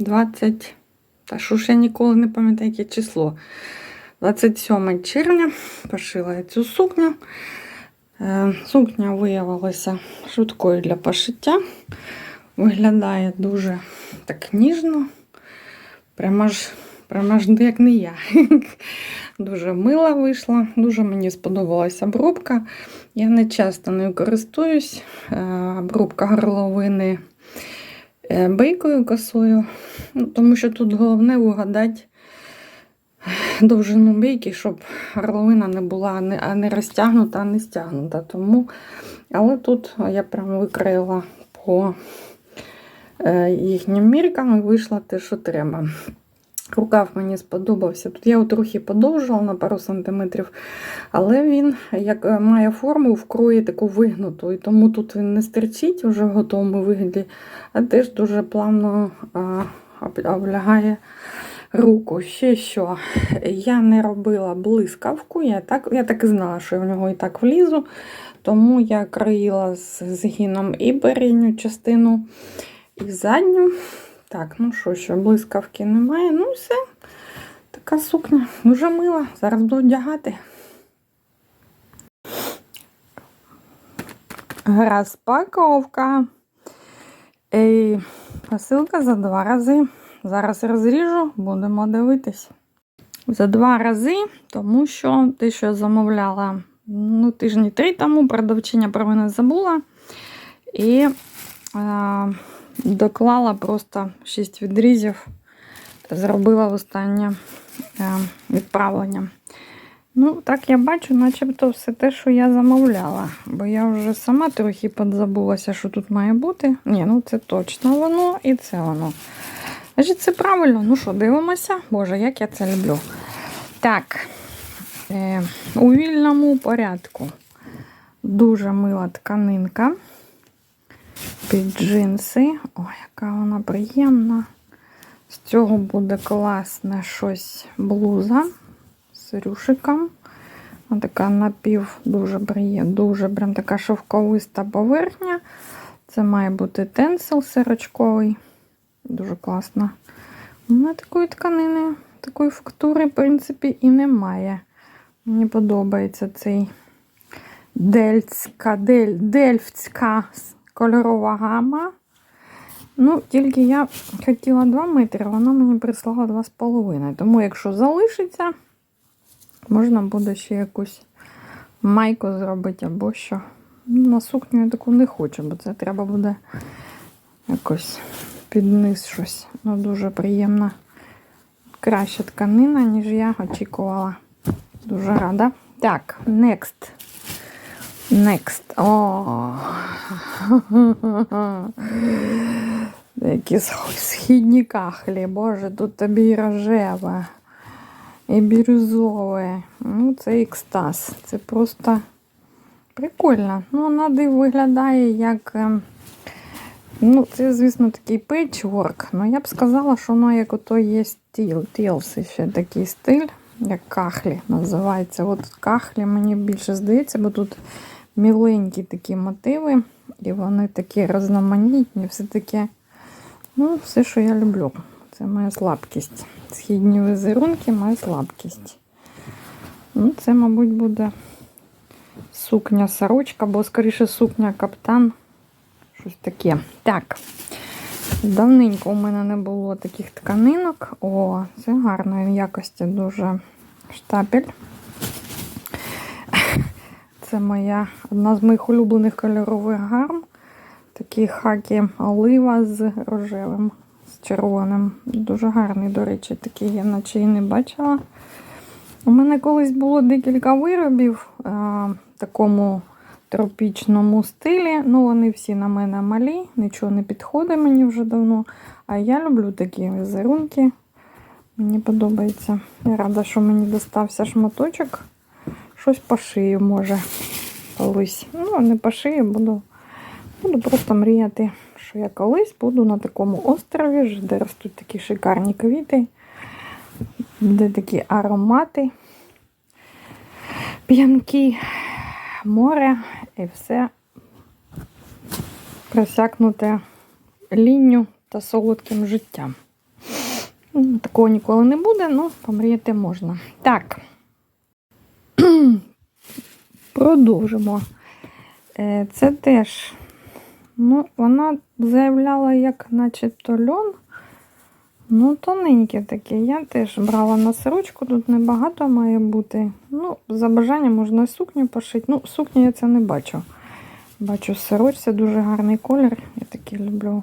20. Та що ж я ніколи не пам'ятаю, яке число. 27 червня пошила я цю сукню. Е, Сукня виявилася швидкою для пошиття. Виглядає дуже так ніжно. Прямо ж, прямо ж як не я. Дуже мила вийшла, дуже мені сподобалася обробка. Я не часто нею користуюсь. Е, Обробка горловини е, бейкою косою, ну, тому що тут головне угадати довжину бейки, щоб горловина не була не, а не розтягнута, а не стягнута. Тому, але тут я прям викрила по е, їхнім міркам і вийшла те, що треба. Рукав мені сподобався. Тут я його трохи подовжила на пару сантиметрів, але він як е, має форму в крої таку вигнуту, і тому тут він не стерчить вже в готовому вигляді, а теж дуже плавно облягає руку. Ще що, я не робила блискавку, я так, я так і знала, що я в нього і так влізу, тому я країла з згином і передню частину, і задню. Так, ну що, що, блискавки немає. Ну, все. Така сукня дуже мила. Зараз буду одягати. Розпаковка. І посилка за два рази. Зараз розріжу, будемо дивитись. За два рази, тому що те, що я замовляла ну, тижні три тому, продавчиня про мене забула. І е, доклала просто 6 відрізів, зробила останнє е, відправлення. Ну, так я бачу, начебто все те, що я замовляла. Бо я вже сама трохи подзабулася, що тут має бути. Ні, ну це точно воно і це воно. Значить, це правильно. Ну що, дивимося? Боже, як я це люблю. Так, е, у вільному порядку. Дуже мила тканинка під джинси. Ой, яка вона приємна. З цього буде класне щось блуза з рюшиком. Ось така напів дуже приємна, дуже прям така шовковиста поверхня. Це має бути тенсил сирочковий. Дуже класно. У мене такої тканини, такої фактури, в принципі, і немає. Мені подобається цей дельцька, дель, дельфтська кольорова гама. Ну, тільки я хотіла 2 метри, вона мені прислала 2,5. Тому, якщо залишиться, можна буде ще якусь майку зробити або що. На сукню я таку не хочу, бо це треба буде якось під низ щось. Ну, дуже приємна. Краща тканина, ніж я очікувала. Дуже рада. Так, next. Next. О. Які східні кахлі. Боже, тут тобі і рожеве, і бірюзове. Ну, це екстаз. Це просто прикольно. Ну, вона виглядає як. ем, Ну, це, звісно, такий пейчворк. Ну, я б сказала, що воно як ото є стіл. Тілс ще такий стиль, як кахлі називається. От кахлі мені більше здається, бо тут міленькі такі мотиви, і вони такі різноманітні, все таке, ну, все, що я люблю. Це моя слабкість. Східні візерунки моя слабкість. Ну, це, мабуть, буде сукня сорочка, бо скоріше сукня каптан. Щось таке. Так. Давненько у мене не було таких тканинок. О, це гарної якості дуже штапель. Це моя одна з моїх улюблених кольорових гарм. Такі хаки олива з рожевим, з червоним. Дуже гарний, до речі, такий я наче і не бачила. У мене колись було декілька виробів в такому тропічному стилі. Ну, вони всі на мене малі, нічого не підходить мені вже давно. А я люблю такі візерунки. Мені подобається. Я рада, що мені достався шматочок. Щось по шию може колись. Ну, не по шию, буду, буду просто мріяти, що я колись буду на такому острові, де ростуть такі шикарні квіти, де такі аромати, п'янки, море і все просякнуте лінню та солодким життям. Ну, Такого ніколи не буде, ну, помріяти можна. Так. Продовжимо. Е, Це теж, ну, вона заявляла, як начебто льон. Ну, тоненьке таке. Я теж брала на сорочку, тут небагато має бути. Ну, за бажанням можна сукню пошити. Ну, сукню я це не бачу. Бачу сорочці, дуже гарний колір. Я такий люблю.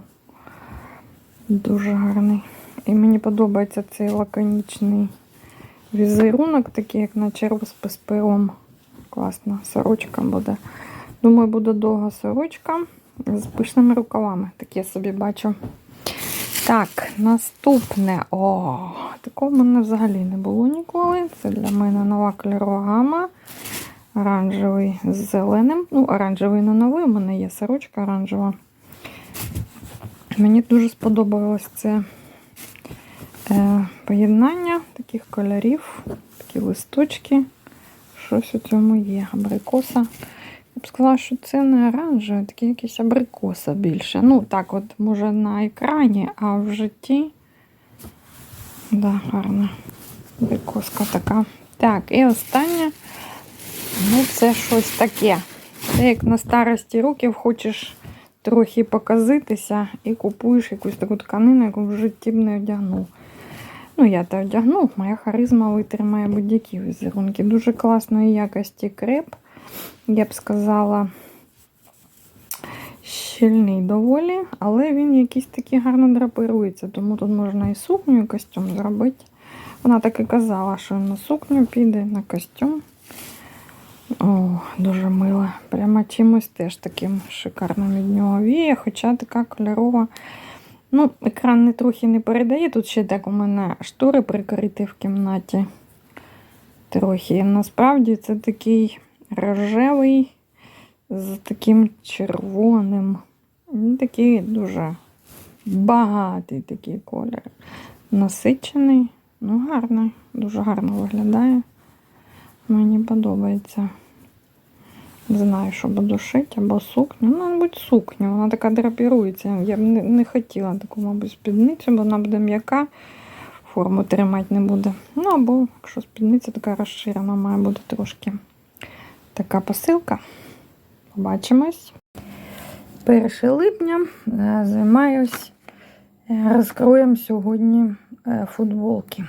Дуже гарний. І мені подобається цей лаконічний візерунок, такий, як на наче розпис пером. Класна сорочка буде. Думаю, буде довга сорочка з пишними рукавами. Таке собі бачу. Так, наступне. О, такого в мене взагалі не було ніколи. Це для мене нова кольорова гама. Оранжевий з зеленим. Ну, оранжевий не новий, у мене є сорочка оранжева. Мені дуже сподобалось це поєднання таких кольорів, такі листочки. Щось у цьому є. Абрикоса. Я б сказала, що це не оранжеве, такі якісь абрикоса більше. Ну, так, от, може, на екрані, а в житті. Да, гарна абрикоска така. Так, і останнє. Ну, це щось таке. Це як на старості років хочеш трохи показитися і купуєш якусь таку тканину, яку в житті б не одягнув. Ну, я то одягну, моя харизма витримає будь-які візерунки. Дуже класної якості креп, я б сказала, щільний доволі, але він якийсь такий гарно драпирується, тому тут можна і сукню, і костюм зробити. Вона так і казала, що на сукню піде, на костюм. О, дуже мила. Прямо чимось теж таким шикарним від нього віє, хоча така кольорова. Ну, екран не трохи не передає. Тут ще так у мене штори прикриті в кімнаті. Трохи. Насправді це такий рожевий з таким червоним. Такий дуже багатий такий колір. Насичений, ну гарний, дуже гарно виглядає. Мені подобається. Не знаю, що буду шити, або сукню. Ну, мабуть, сукню. Вона така драпірується. Я б не, не хотіла таку, мабуть, спідницю, бо вона буде м'яка, форму тримати не буде. Ну, або якщо спідниця така розширена, має бути трошки така посилка. Побачимось. 1 липня е, займаюсь е, розкроєм сьогодні е, футболки.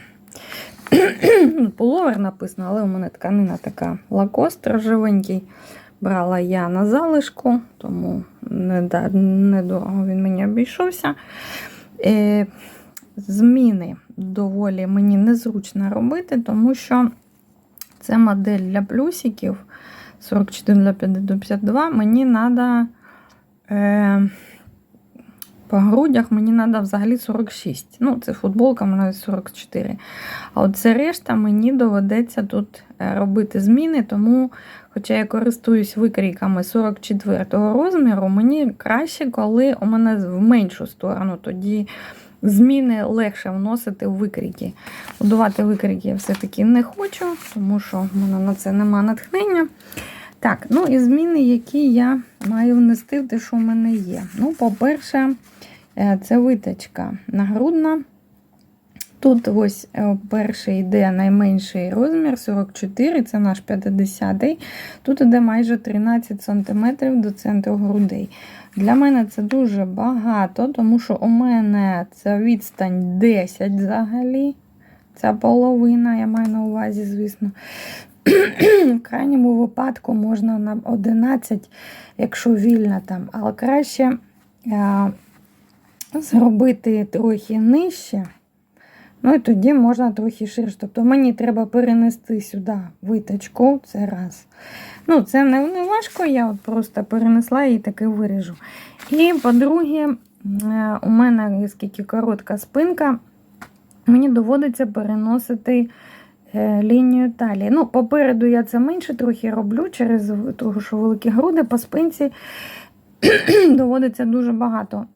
Пуловер написано, але у мене тканина така лакост рожевенький. Брала я на залишку, тому недорого він мені обійшовся. Е, Зміни доволі мені незручно робити, тому що це модель для плюсиків 44 для 52. Мені треба. Е, по грудях мені треба взагалі 46. Ну, це футболка, мене 44. А от це решта мені доведеться тут е, робити зміни, тому, хоча я користуюсь викрійками 44 розміру, мені краще, коли у мене в меншу сторону. Тоді зміни легше вносити в викрійки. Будувати викрійки я все-таки не хочу, тому що в мене на це нема натхнення. Так, ну і зміни, які я маю внести в те, що в мене є. Ну, по-перше, це виточка нагрудна. Тут ось перший йде найменший розмір 44, це наш 50-й. Тут йде майже 13 см до центру грудей. Для мене це дуже багато, тому що у мене це відстань 10 взагалі. Це половина, я маю на увазі, звісно. В крайньому випадку можна на 11, якщо вільна там, але краще а, зробити трохи нижче. Ну і тоді можна трохи ширше. Тобто мені треба перенести сюди виточку, це раз. Ну, це не, важко, я от просто перенесла і таки виріжу. І, по-друге, у мене, оскільки коротка спинка, мені доводиться переносити лінію талії. Ну, Попереду я це менше трохи роблю, через того, що великі груди по спинці доводиться дуже багато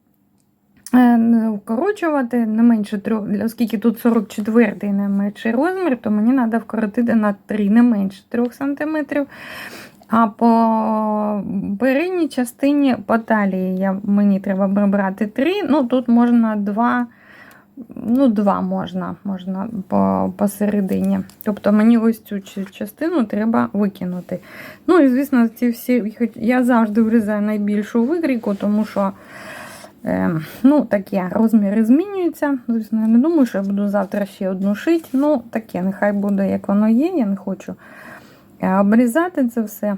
вкорочувати, не менше трьох, оскільки тут 44-й найменший розмір, то мені треба вкоротити на 3, не менше 3 см. А по передній частині по талії я, мені треба брати 3, ну тут можна 2 ну, два можна, можна по, посередині. Тобто мені ось цю частину треба викинути. Ну і звісно, ці всі, я завжди врізаю найбільшу викрійку, тому що е, ну, таке, розміри змінюються. Звісно, я не думаю, що я буду завтра ще одну шити. Ну, таке, нехай буде, як воно є. Я не хочу е, обрізати це все.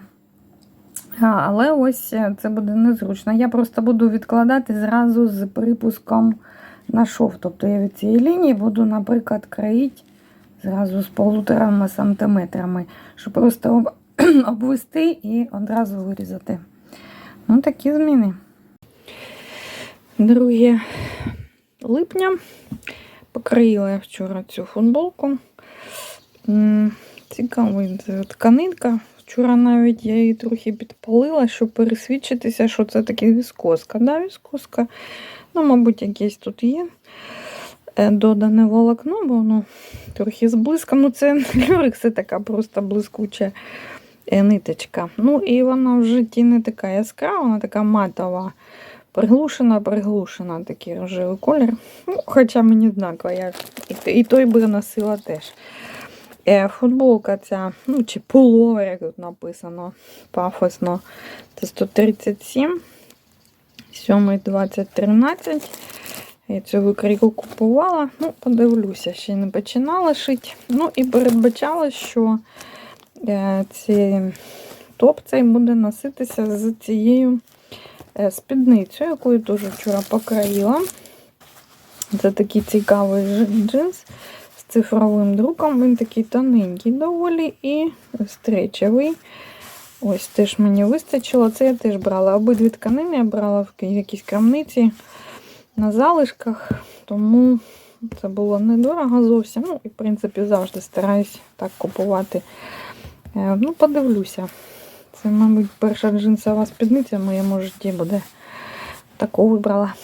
Але ось е, це буде незручно. Я просто буду відкладати зразу з припуском на шов. Тобто я від цієї лінії буду, наприклад, країти зразу з полуторами сантиметрами, щоб просто об- обвести і одразу вирізати. Ну, такі зміни. 2 липня. Покроїла я вчора цю футболку. Це тканинка. Вчора навіть я її трохи підпалила, щоб пересвідчитися, що це таке віскоска. Да, віскоска. Ну, мабуть, якесь тут є е, додане волокно, бо воно трохи з блиском. Ну, це люрекс, це така просто блискуча е, ниточка. Ну, і вона в житті не така яскрава, вона така матова. Приглушена, приглушена, такий рожевий колір. Ну, хоча мені однаково, я і, той би носила теж. Е, футболка ця, ну чи пуловер, як тут написано, пафосно. Це 137, 7, 20, 13. Я цю викрійку купувала. Ну, подивлюся, ще не починала шити. Ну і передбачала, що е, ці, топ цей буде носитися з цією е, спідницею, яку я теж вчора покроїла. Це такий цікавий джинс з цифровим друком. Він такий тоненький доволі і стречевий. Ось теж мені вистачило. Це я теж брала. Обидві тканини я брала в якійсь крамниці на залишках, тому це було недорого зовсім. Ну, і, в принципі, завжди стараюсь так купувати. Е, Ну, подивлюся. Це, мабуть, перша джинсова спідниця в моєму житті буде. Таку вибрала.